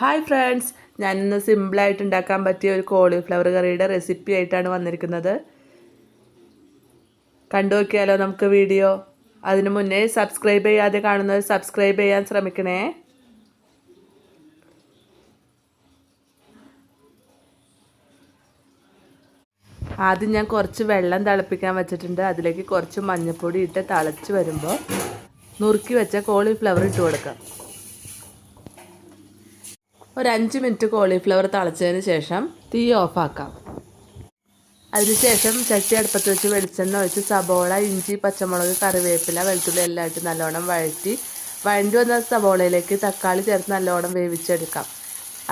Hi friends ഞാനിന്ന് സിമ്പിളായിട്ട് ഉണ്ടാക്കാൻ പറ്റിയ ഒരു കോളിഫ്ലവർ കറിയുടെ റെസിപ്പി ആയിട്ടാണ് വന്നിരിക്കുന്നത്. കണ്ടു നോക്കിയാലോ നമുക്ക് വീഡിയോ? അതിനു മുന്നേ സബ്സ്ക്രൈബ് ചെയ്യാതെ കാണുന്നത് സബ്സ്ക്രൈബ് ചെയ്യാൻ ശ്രമിക്കണേ. ആദ്യം ഞാൻ കുറച്ച് വെള്ളം തിളപ്പിക്കാൻ വെച്ചിട്ടുണ്ട്. അതിലേക്ക് കുറച്ച് മഞ്ഞൾപ്പൊടി ഇട്ട് തിളച്ച് വരുമ്പോൾ നുറുക്കി വെച്ച കോളിഫ്ലവർ ഇട്ട് കൊടുക്കാം. ഒരു അഞ്ച് മിനിറ്റ് കോളിഫ്ലവർ തിളച്ചതിന് ശേഷം തീ ഓഫാക്കാം. അതിനുശേഷം ചട്ടി അടുപ്പത്ത് വെച്ച് വെളിച്ചെണ്ണ ഒഴിച്ച് സബോള ഇഞ്ചി പച്ചമുളക് കറിവേപ്പില വെളുത്തുള്ളി എല്ലാം ഇട്ട് നല്ലോണം വഴറ്റി വഴണ്ടി വന്ന സബോളയിലേക്ക് തക്കാളി ചേർത്ത് നല്ലോണം വേവിച്ചെടുക്കാം.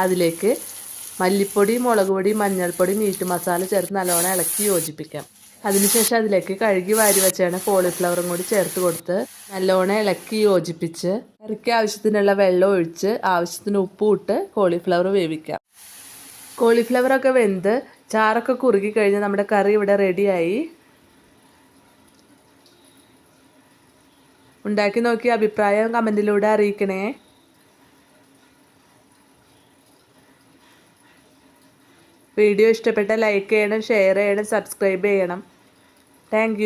അതിലേക്ക് മല്ലിപ്പൊടി മുളക് പൊടി മഞ്ഞൾപ്പൊടി മീറ്റ് മസാല ചേർത്ത് നല്ലോണം ഇളക്കി യോജിപ്പിക്കാം. അതിനുശേഷം അതിലേക്ക് കഴുകി വാരി വെച്ചാണ് കോളിഫ്ലവറും കൂടി ചേർത്ത് കൊടുത്ത് നല്ലോണം ഇളക്കി യോജിപ്പിച്ച് ഇറക്കി ആവശ്യത്തിനുള്ള വെള്ളം ഒഴിച്ച് ആവശ്യത്തിന് ഉപ്പും ഇട്ട് കോളിഫ്ലവർ വേവിക്കാം. കോളിഫ്ലവറൊക്കെ വെന്ത് ചാറൊക്കെ കുറുകി കഴിഞ്ഞ് നമ്മുടെ കറി ഇവിടെ റെഡിയായി. ഉണ്ടാക്കി നോക്കി അഭിപ്രായം കമന്റിലൂടെ അറിയിക്കണേ. വീഡിയോ ഇഷ്ടപ്പെട്ടാൽ ലൈക്ക് ചെയ്യണം ഷെയർ ചെയ്യണം സബ്സ്ക്രൈബ് ചെയ്യണം. താങ്ക്